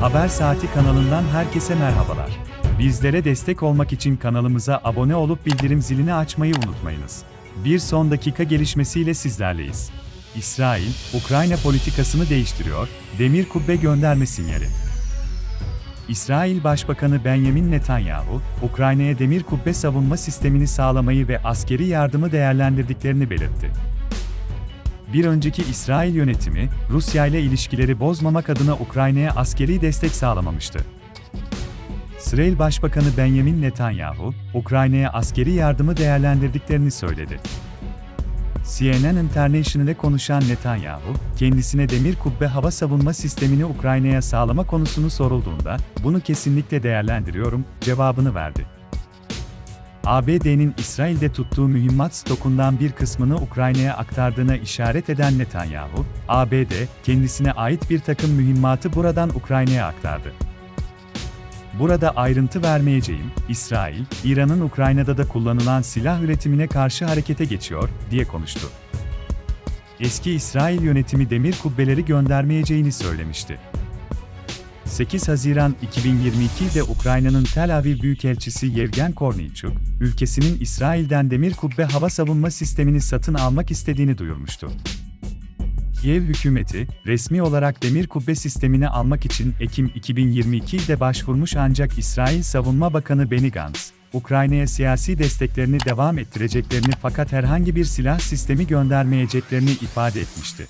Haber Saati kanalından herkese merhabalar. Bizlere destek olmak için kanalımıza abone olup bildirim zilini açmayı unutmayınız. Bir son dakika gelişmesiyle sizlerleyiz. İsrail, Ukrayna politikasını değiştiriyor, demir kubbe gönderme sinyali. İsrail Başbakanı Benjamin Netanyahu, Ukrayna'ya demir kubbe savunma sistemini sağlamayı ve askeri yardımı değerlendirdiklerini belirtti. Bir önceki İsrail yönetimi, Rusya ile ilişkileri bozmamak adına Ukrayna'ya askeri destek sağlamamıştı. İsrail Başbakanı Benjamin Netanyahu, Ukrayna'ya askeri yardımı değerlendirdiklerini söyledi. CNN International'e konuşan Netanyahu, kendisine demir kubbe hava savunma sistemini Ukrayna'ya sağlama konusunu sorulduğunda, bunu kesinlikle değerlendiriyorum, cevabını verdi. ABD'nin İsrail'de tuttuğu mühimmat stokundan bir kısmını Ukrayna'ya aktardığına işaret eden Netanyahu, ABD, kendisine ait bir takım mühimmatı buradan Ukrayna'ya aktardı. Burada ayrıntı vermeyeceğim, İsrail, İran'ın Ukrayna'da da kullanılan silah üretimine karşı harekete geçiyor, diye konuştu. Eski İsrail yönetimi demir kubbeleri göndermeyeceğini söylemişti. 8 Haziran 2022'de Ukrayna'nın Tel Aviv Büyükelçisi Yevgen Korneychuk, ülkesinin İsrail'den demir kubbe hava savunma sistemini satın almak istediğini duyurmuştu. Kiev hükümeti, resmi olarak demir kubbe sistemini almak için Ekim 2022'de başvurmuş ancak İsrail Savunma Bakanı Benny Gantz, Ukrayna'ya siyasi desteklerini devam ettireceklerini fakat herhangi bir silah sistemi göndermeyeceklerini ifade etmişti.